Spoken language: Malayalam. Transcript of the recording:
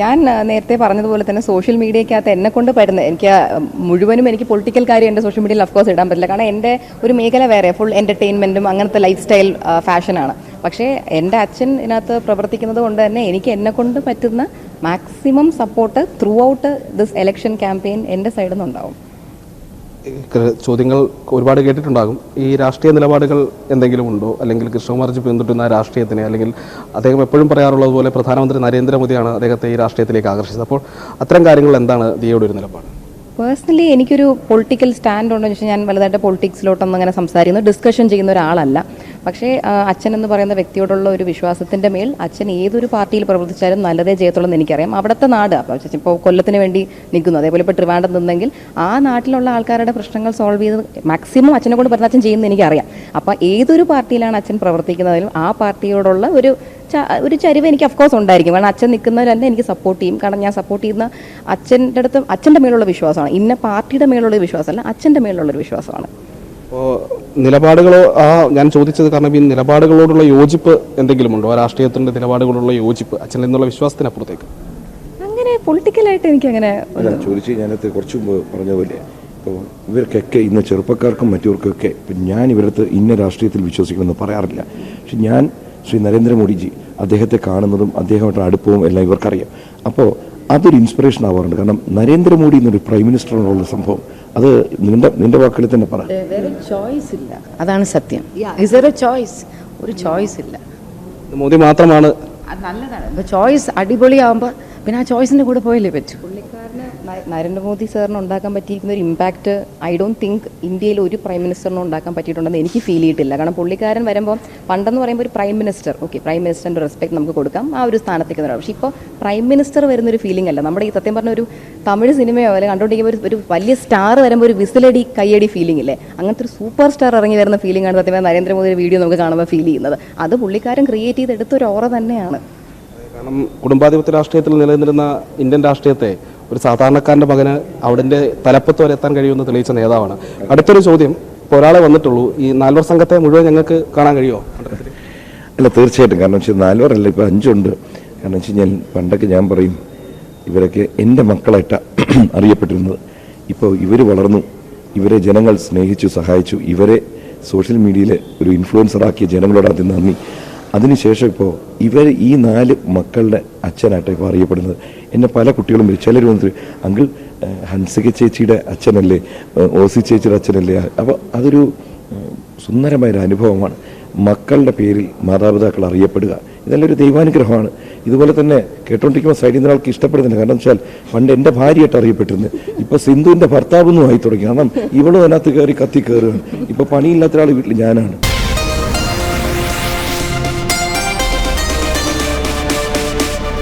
ഞാൻ നേരത്തെ പറഞ്ഞതുപോലെ തന്നെ സോഷ്യൽ മീഡിയക്കകത്ത് എന്നെ കൊണ്ട് പറ്റുന്നത് എനിക്ക് മുഴുവനും എനിക്ക് പൊളിറ്റിക്കൽ കാര്യം എന്റെ സോഷ്യൽ മീഡിയയിൽ അഫ്കോഴ്സ് ഇടാൻ പറ്റില്ല. കാരണം എന്റെ ഒരു മേഖല വേറെ ഫുൾ എന്റർടൈൻമെന്റും അങ്ങനത്തെ ലൈഫ് സ്റ്റൈൽ ഫാഷനാണ് പക്ഷേ എന്റെ അച്ഛൻ ഇതിനകത്ത് പ്രവർത്തിക്കുന്നത് കൊണ്ട് തന്നെ എനിക്ക് എന്നെ കൊണ്ട് പറ്റുന്ന maximum support throughout this election campaign എന്റെ സൈഡിൽ നിന്നുണ്ടാവും ചോദ്യങ്ങൾ ഒരുപാട് കേട്ടിട്ടുണ്ടാകും. ഈ രാഷ്ട്രീയ നിലപാടുകൾ എന്തെങ്കിലും ഉണ്ടോ? അല്ലെങ്കിൽ കൃഷ്ണകുമാർജി പിന്തുടരുന്ന രാഷ്ട്രീയത്തിനെ അല്ലെങ്കിൽ അദ്ദേഹം എപ്പോഴും പറയാറുള്ളത് പോലെ പ്രധാനമന്ത്രി നരേന്ദ്രമോദിയാണ് അദ്ദേഹത്തെ ഈ രാഷ്ട്രീയത്തിലേക്ക് ആകർഷിച്ചത്. അപ്പോൾ അത്തരം കാര്യങ്ങൾ എന്താണ് ദിയയുടെ ഒരു നിലപാട്? പേഴ്സണലി എനിക്കൊരു പൊളിറ്റിക്കൽ സ്റ്റാൻഡ് ഉണ്ടോ എന്ന് വെച്ചാൽ ഞാൻ വലുതായിട്ട് പൊളിറ്റിക്സിലോട്ടൊന്നും അങ്ങനെ സംസാരിക്കുന്നു. ഡിസ്കഷൻ ചെയ്യുന്ന ഒരാളല്ല. പക്ഷേ അച്ഛൻ എന്ന് പറയുന്ന വ്യക്തിയോടുള്ള ഒരു വിശ്വാസത്തിന്റെ മേൽ അച്ഛൻ ഏതൊരു പാർട്ടിയിൽ പ്രവർത്തിച്ചാലും നല്ലതേ ചെയ്യത്തുള്ളൂ എന്ന് എനിക്കറിയാം. അവിടുത്തെ നാട് ഇപ്പോൾ കൊല്ലത്തിന് വേണ്ടി നിൽക്കുന്നു. അതേപോലെ ഇപ്പോൾ ട്രിവാൻഡം നിന്നെങ്കിൽ ആ നാട്ടിലുള്ള ആൾക്കാരുടെ പ്രശ്നങ്ങൾ സോൾവ് ചെയ്ത് മാക്സിമം അച്ഛനെ കൊണ്ട് പറഞ്ഞ അച്ഛൻ ചെയ്യുന്നത് എനിക്കറിയാം. അപ്പോൾ ഏതൊരു പാർട്ടിയിലാണ് അച്ഛൻ പ്രവർത്തിക്കുന്നതിലും ആ പാർട്ടിയോടുള്ള ഒരു ഒരു ചരിവ് എനിക്ക് അഫ്കോഴ്സ് ഉണ്ടായിരിക്കും. കാരണം അച്ഛൻ നിൽക്കുന്നവർ തന്നെ എനിക്ക് സപ്പോർട്ട് ചെയ്യും. കാരണം ഞാൻ സപ്പോർട്ട് ചെയ്യുന്ന അച്ഛന്റെ അടുത്ത് അച്ഛന്റെ മേലുള്ള വിശ്വാസമാണ്. ഇന്ന പാർട്ടിയുടെ മേലുള്ള വിശ്വാസമല്ല അച്ഛന്റെ മേലുള്ള ഒരു വിശ്വാസമാണ്. അപ്പോൾ നിലപാടുകളോ ആ ഞാൻ ചോദിച്ചത് കാരണം ഈ നിലപാടുകളോടുള്ള യോജിപ്പ് എന്തെങ്കിലും ഉണ്ടോ ആ രാഷ്ട്രീയത്തിന്റെ നിലപാടുകളോടുള്ള യോജിപ്പ് അച്ഛൻ എന്നുള്ള വിശ്വാസത്തിനപ്പുറത്തേക്ക്. അങ്ങനെ പൊളിറ്റിക്കലായിട്ട് എനിക്ക് അങ്ങനെ ചോദിച്ചു ഞാനത് കുറച്ച് മുമ്പ് പറഞ്ഞ പോലെ ഇപ്പോൾ ഇവർക്കൊക്കെ ഇന്ന് ചെറുപ്പക്കാർക്കും മറ്റവർക്കൊക്കെ ഇപ്പം ഞാൻ ഇവരടുത്ത് ഇന്ന രാഷ്ട്രീയത്തിൽ വിശ്വസിക്കണമെന്ന് പറയാറില്ല. പക്ഷെ ഞാൻ ശ്രീ നരേന്ദ്രമോദിജി അദ്ദേഹത്തെ കാണുന്നതും അദ്ദേഹമായിട്ട് അടുപ്പവും എല്ലാം ഇവർക്കറിയാം. അപ്പോൾ അതൊരു ഇൻസ്പിറേഷൻ ആവാറുണ്ട്. കാരണം നരേന്ദ്രമോദി എന്നൊരു പ്രൈം മിനിസ്റ്ററിനുള്ള സംഭവം അത് നിന്റെ നിന്റെ വാക്കുകളിൽ തന്നെ പറ. വേറെ ചോയ്സ് ഇല്ല. അതാണ് സത്യം. ചോയ്സ് ഒരു ചോയ്സ് ഇല്ല. മോദി മാത്രമാണ്. നല്ലതാണ്. ചോയ്സ് അടിപൊളിയാവുമ്പോൾ പിന്നെ ആ ചോയ്സിന്റെ കൂടെ പോയല്ലേ പറ്റൂ? പുള്ളിക്കാരന് നരേന്ദ്രമോദി സാറിന് ഉണ്ടാക്കാൻ പറ്റിയിരിക്കുന്ന ഒരു ഇമ്പാക്റ്റ് ഐ ഡോണ്ട് തിങ്ക് ഇന്ത്യയിൽ ഒരു പ്രൈം മിനിസ്റ്ററിനും ഉണ്ടാക്കാൻ പറ്റിയിട്ടുണ്ടെന്ന് എനിക്ക് ഫീൽ ചെയ്തിട്ടില്ല. കാരണം പുള്ളിക്കാരൻ വരുമ്പോൾ പണ്ടെന്ന് പറയുമ്പോൾ ഒരു പ്രൈം മിനിസ്റ്റർ ഓക്കെ പ്രൈം മിനിസ്റ്ററിന്റെ റെസ്പെക്ട് നമുക്ക് കൊടുക്കാം. ആ ഒരു സ്ഥാനത്തേക്ക് തരാം പക്ഷേ ഇപ്പോൾ പ്രൈം മിനിസ്റ്റർ വരുന്നൊരു ഫീലിംഗ് അല്ല. നമ്മുടെ ഈ സത്യം പറഞ്ഞ ഒരു തമിഴ് സിനിമയോ അല്ലെങ്കിൽ കണ്ടുകൊണ്ടിരിക്കുമ്പോൾ ഒരു ഒരു വലിയ സ്റ്റാർ വരുമ്പോൾ ഒരു വിസിലടി കയ്യടി ഫീലിംഗ് ഇല്ലേ? അങ്ങനത്തെ ഒരു സൂപ്പർ സ്റ്റാർ ഇറങ്ങി വരുന്ന ഫീലിംഗ് ആണ് സത്യം നരേന്ദ്രമോദിയുടെ വീഡിയോ നമുക്ക് കാണുമ്പോൾ ഫീൽ ചെയ്യുന്നത്. അത് പുള്ളിക്കാരൻ ക്രിയേറ്റ് ചെയ്ത് എടുത്തൊരു ഓറ തന്നെയാണ്. കാരണം കുടുംബാധിപത്യ രാഷ്ട്രീയത്തിൽ നിലനിന്നിരുന്ന ഇന്ത്യൻ രാഷ്ട്രീയത്തെ ഒരു സാധാരണക്കാരന്റെ മകന് അവിടെ തലപ്പത്ത് വരെ എത്താൻ കഴിയുമെന്ന് തെളിയിച്ച നേതാവാണ്. അടുത്തൊരു ചോദ്യം ഇപ്പോൾ ഒരാളെ വന്നിട്ടുള്ളൂ ഈ നാൽവർ സംഘത്തെ മുഴുവൻ ഞങ്ങൾക്ക് കാണാൻ കഴിയുമോ? അല്ല തീർച്ചയായിട്ടും. കാരണം വെച്ചാൽ അല്ല ഇപ്പോൾ അഞ്ചുണ്ട്. കാരണം വെച്ച് ഞാൻ പണ്ടൊക്കെ ഞാൻ പറയും ഇവരൊക്കെ എന്റെ മക്കളായിട്ടാണ് അറിയപ്പെട്ടിരുന്നത്. ഇപ്പോൾ ഇവർ വളർന്നു ഇവരെ ജനങ്ങൾ സ്നേഹിച്ചു സഹായിച്ചു ഇവരെ സോഷ്യൽ മീഡിയയിലെ ഒരു ഇൻഫ്ലുവൻസറാക്കിയ ജനങ്ങളോട് ആദ്യം നന്ദി. അതിനുശേഷം ഇപ്പോൾ ഇവർ ഈ നാല് മക്കളുടെ അച്ഛനായിട്ട് ഇപ്പോൾ അറിയപ്പെടുന്നത്. എന്നെ പല കുട്ടികളും ചിലർ വന്നിട്ട് അങ്കിൾ ഹൻസിക ചേച്ചിയുടെ അച്ഛനല്ലേ? ഓസി ചേച്ചിയുടെ അച്ഛനല്ലേ? അപ്പോൾ അതൊരു സുന്ദരമായ സുന്ദരമായൊരു അനുഭവമാണ്. മക്കളുടെ പേരിൽ മാതാപിതാക്കൾ അറിയപ്പെടുക. ഇതെല്ലാം ഒരു ദൈവാനുഗ്രഹമാണ്. ഇതുപോലെ തന്നെ കേട്ടോണ്ടിരിക്കുമ്പോൾ സൈഡിൽ നിന്ന് ആൾക്ക് ഇഷ്ടപ്പെടുന്നില്ല. കാരണം വെച്ചാൽ പണ്ട് എന്റെ ഭാര്യയായിട്ട് അറിയപ്പെട്ടിരുന്നത്. ഇപ്പൊ സിന്ധുവിന്റെ ഭർത്താവൊന്നും ആയി തുടങ്ങി. കാരണം ഇവളും അതിനകത്ത് കയറി കത്തി കയറുകയാണ്. ഇപ്പൊ പണിയില്ലാത്ത ഒരാൾ വീട്ടിൽ ഞാനാണ്.